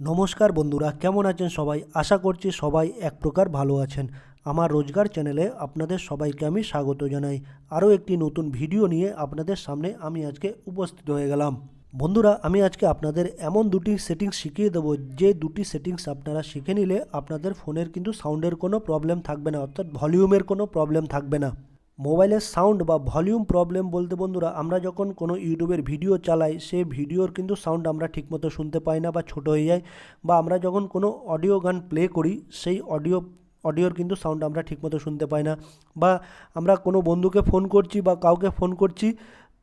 নমস্কার বন্ধুরা, কেমন আছেন সবাই? আশা করছি সবাই এক প্রকার ভালো আছেন। আমার রোজগার চ্যানেলে আপনাদের সবাইকে আমি স্বাগত জানাই। আরও একটি নতুন ভিডিও নিয়ে আপনাদের সামনে আমি আজকে উপস্থিত হয়ে গেলাম। বন্ধুরা, আমি আজকে আপনাদের এমন দুটি সেটিংস শিখিয়ে দেবো। যে দুটি সেটিংস আপনারা শিখে নিলে আপনাদের ফোনের কিন্তু সাউন্ডের কোনো প্রবলেম থাকবে না, অর্থাৎ ভলিউমের কোনো প্রবলেম থাকবে না। মোবাইলের সাউন্ড বা ভলিউম প্রবলেম বলতে বন্ধুরা, আমরা যখন কোনো ইউটিউবের ভিডিও চালাই সেই ভিডিওর কিন্তু সাউন্ড আমরা ঠিকমতো শুনতে পাই না বা ছোট হয়ে যায় বা আমরা যখন কোনো অডিও গান প্লে করি, সেই অডিও, অডিওর কিন্তু সাউন্ড আমরা ঠিকমতো শুনতে পাই না বা আমরা কোনো বন্ধুকে ফোন করছি বা কাউকে ফোন করছি,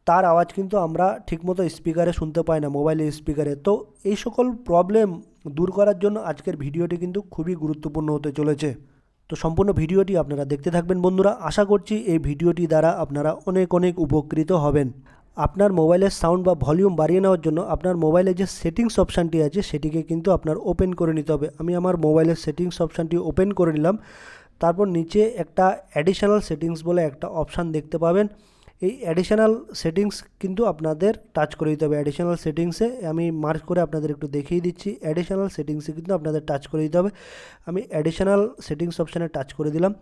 তার আওয়াজ কিন্তু আমরা ঠিকমতো স্পিকারে শুনতে পাই না মোবাইলের স্পিকারে। তো এই সকল প্রবলেম দূর করার জন্য আজকের ভিডিওটি কিন্তু খুবই গুরুত্বপূর্ণ হতে চলেছে। তো সম্পূর্ণ ভিডিওটি আপনারা দেখতে থাকবেন বন্ধুরা। আশা করছি এই ভিডিওটি দ্বারা আপনারা অনেক অনেক উপকৃত হবেন। আপনার মোবাইলের সাউন্ড বা ভলিউম বাড়িয়ে নেওয়ার জন্য আপনার মোবাইলে যে সেটিংস অপশানটি আছে, সেটিকে কিন্তু আপনার ওপেন করে নিতে হবে। আমি আমার মোবাইলের সেটিংস অপশানটি ওপেন করে নিলাম। তারপর নিচে একটা অ্যাডিশনাল সেটিংস বলে একটা অপশান দেখতে পাবেন। এই অ্যাডিশনাল সেটিংস কিন্তু আপনাদের টাচ করে দিতে হবে। অ্যাডিশনাল সেটিংসে আমি মার্ক করে আপনাদের একটু দেখিয়ে দিচ্ছি। অ্যাডিশনাল সেটিংসে কিন্তু আপনাদের টাচ করে দিতে হবে। আমি অ্যাডিশনাল সেটিংস অপশানে টাচ করে দিলাম।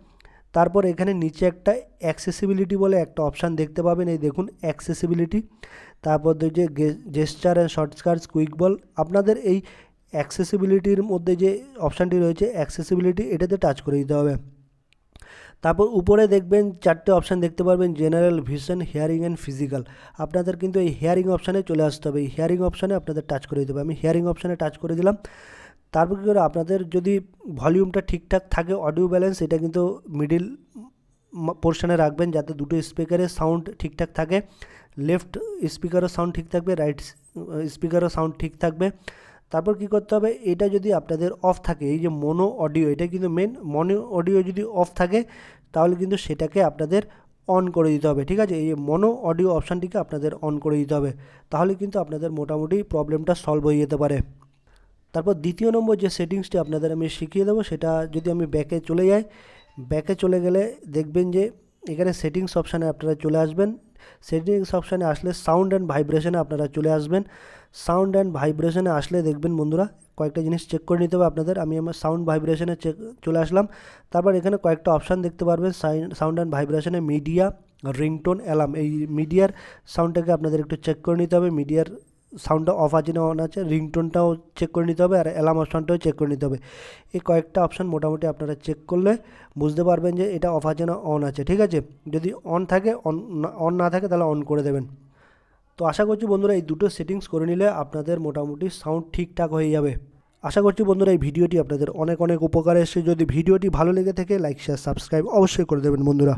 তারপর এখানে নিচে একটা অ্যাক্সেসিবিলিটি বলে একটা অপশান দেখতে পাবেন। এই দেখুন অ্যাক্সেসিবিলিটি তারপর যে gesture and shortcuts quick ball আপনাদের এই অ্যাক্সেসিবিলিটির মধ্যে যে অপশানটি রয়েছে অ্যাক্সেসিবিলিটি এটাতে টাচ করে দিতে হবে। তারপর উপরে দেখবেন চারটে অপশান দেখতে পারবেন general vision hearing and physical আপনাদের কিন্তু এই হিয়ারিং অপশানে চলে আসতে হবে। এই হিয়ারিং অপশানে আপনাদের টাচ করে দিতে হবে। আমি হিয়ারিং অপশানে টাচ করে দিলাম। তারপর কী করে? আপনাদের যদি ভলিউমটা ঠিকঠাক থাকে অডিও ব্যালেন্স এটা কিন্তু মিডিল পোর্শনে রাখবেন যাতে দুটো স্পিকারের সাউন্ড ঠিকঠাক থাকে। লেফট স্পিকারও সাউন্ড ঠিক থাকবে রাইট স্পিকারও সাউন্ড ঠিক থাকবে। তারপর কি করতে হবে? এটা যদি আপনাদের অফ থাকে, এই যে মনো অডিও এটা কিন্তু মেন মনো অডিও যদি অফ থাকে, তাহলে কিন্তু সেটাকে আপনাদের অন করে দিতে হবে, ঠিক আছে? এই মনো অডিও অপশানটিকে আপনাদের অন করে দিতে হবে, তাহলে কিন্তু আপনাদের মোটামুটি প্রবলেমটা সলভ হয়ে যেতে পারে। তারপর দ্বিতীয় নম্বর যে সেটিংসটি আপনাদের আমি শিখিয়ে দেবো, সেটা যদি আমি ব্যাকে চলে যাই ব্যাকে চলে গেলে দেখবেন যে এখানে সেটিংস অপশানে আপনারা চলে আসবেন। সেটিংস অপশানে আসলে সাউন্ড অ্যান্ড ভাইব্রেশনে আপনারা চলে আসবেন। সাউন্ড অ্যান্ড ভাইব্রেশনে আসলে দেখবেন বন্ধুরা, কয়েকটা জিনিস চেক করে নিতে হবে আপনাদের। আমি আমার সাউন্ড ভাইব্রেশনে চেক চলে আসলাম। তারপর এখানে কয়েকটা অপশান দেখতে পারবেন। সাউন্ড অ্যান্ড ভাইব্রেশনে মিডিয়া রিংটোন অ্যালার্ম এই মিডিয়ার সাউন্ডটাকে আপনাদের একটু চেক করে নিতে হবে। মিডিয়ার সাউন্ডটা অফ আছে না অন আছে, রিংটোনটাও চেক করে নিতে হবে আর অ্যালার্ম অপশানটাও চেক করে নিতে হবে। এই কয়েকটা অপশান মোটামুটি আপনারা চেক করলে বুঝতে পারবেন যে এটা অফ আছে না অন আছে, ঠিক আছে? যদি অন থাকে, অন অন না থাকে তাহলে অন করে দেবেন। তো আশা করছি বন্ধুরা এই দুটো সেটিংস করে নিলে আপনাদের মোটামুটি সাউন্ড ঠিকঠাক হয়ে যাবে। আশা করছি বন্ধুরা এই ভিডিওটি আপনাদের অনেক অনেক উপকারে এসে যদি ভিডিওটি ভালো লেগে থাকে লাইক শেয়ার সাবস্ক্রাইব অবশ্যই করে দেবেন বন্ধুরা।